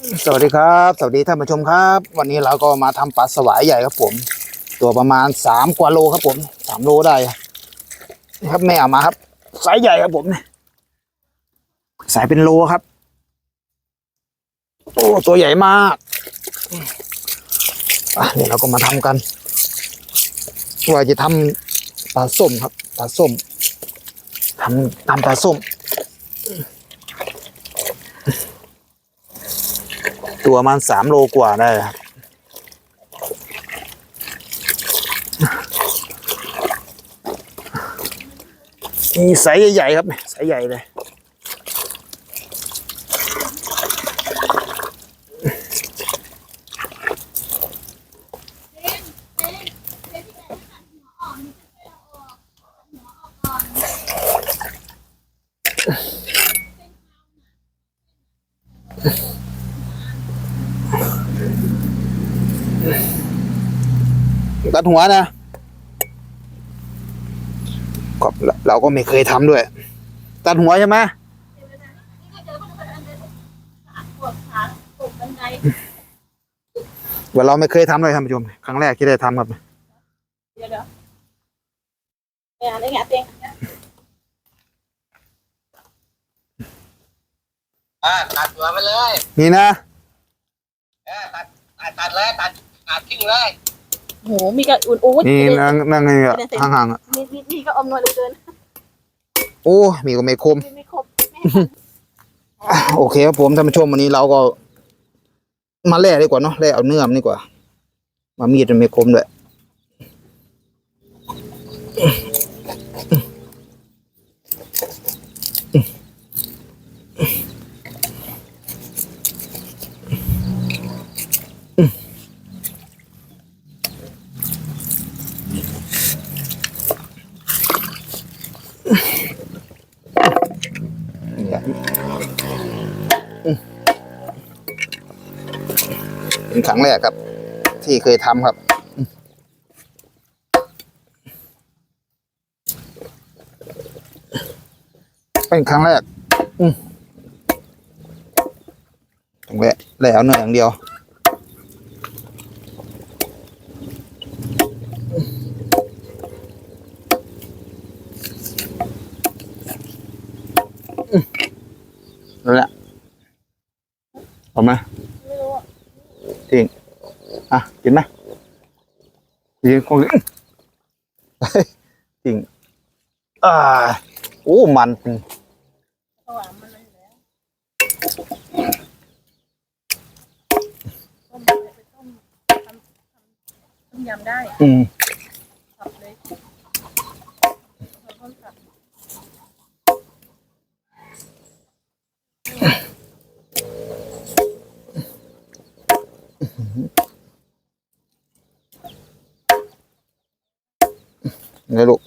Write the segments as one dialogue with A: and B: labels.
A: สวัสดีครับ สวัสดีท่านผู้ชมครับ วันนี้เราก็มาทำปลาสวายใหญ่ครับผม ตัวประมาณสามกว่าโลครับผมสามโลได้ครับแม่เอามาครับไซส์ใหญ่ครับผมเนี่ยสายเป็นโลครับ โอ้ตัวใหญ่มากอะเดี๋ยวเราก็มาทำกันว่าจะทำปลาส้มครับปลาส้มทำทำปลาส้ม ตัวประมันสามโลกว่าได้ครับ มีไซส์ใหญ่ๆครับไซส์ใหญ่เลย ตัดหัวนะก็เราก็ไม่เคยทำด้วย ตัดหัวใช่ไหม
B: ปวดขาตกบันได
A: ว่าเราไม่เคยทำเลยท่านผู้ชม ครั้งแรกที่ได้ทำครับ
B: เดี๋ยวเดี๋ยวไปหาได้ไงเตียง
C: อ่าตัดหัวไปเลย
A: นี่นะ
C: เออตัดตัดตัดเลยตัด ตัดทิ้งเลย
B: โหมีกระอุ่นอู้
A: นี่นั่งนั่งไงอะห่างๆอะ
B: นี่นี่นี่ก็อมนวยเหลือเกิน
A: โอ้มีก็ไม่คม
B: ไม่ไม่ครบไม่
A: โอเคครับผมท่านผู้ชมวันนี้เราก็ มาแล่ดีกว่าเนาะแล่เอาเนื้อมันดีกว่า มามีดมันไม่คมด้วย เป็นครั้งแรกครับ ที่เคยทำครับเป็นครั้งแรก อืมต้งแวะแล้วเนื้ออย่างเดียว นั่นแหละ เอามา
B: ไม่รู้อะ
A: จริงอะกินไหมจริงคงจริงอ่าโอ้มัน
B: เพราะว่ามันนั่นแล้วต้มไปต้มทำทำต้มยำได้
A: อืม ไงลูก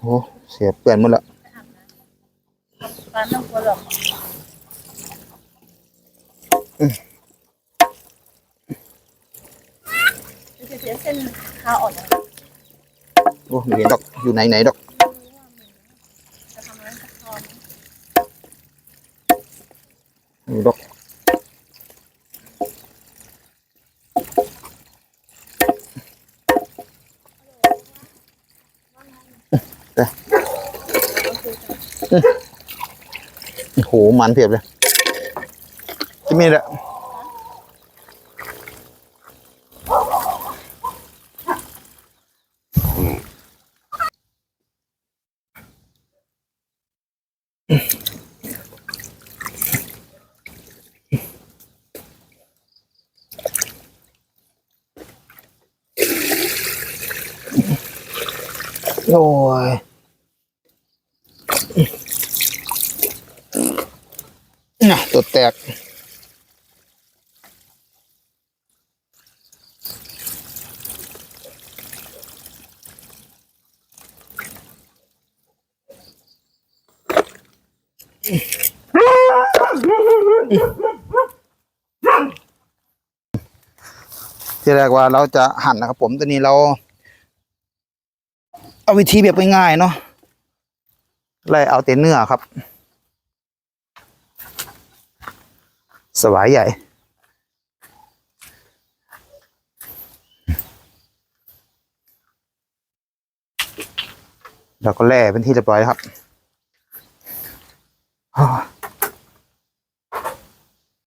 A: โอ้เสียเปื่อนหมดละ
B: ปลาไม่ต้องกลัวหรอกจะเสียเส้นข้าอ่อนนะ
A: โอ้ไม่เห็นดอกอยู่ไหนไหนดอก
B: จะทำอะไรสักตอน
A: อยู่ดอก โอ้โหมันเพียบเลยที่มีแหละโอ้ย น่ะตัวแตกที่แรกว่าเราจะหั่นนะครับผมตอนนี้เรา เอาวิธีแบบง่ายๆเนาะ ไล่เอาแต่เนื้อครับ สวายใหญ่เราก็แล่เป็นที่เรียบร้อยครับ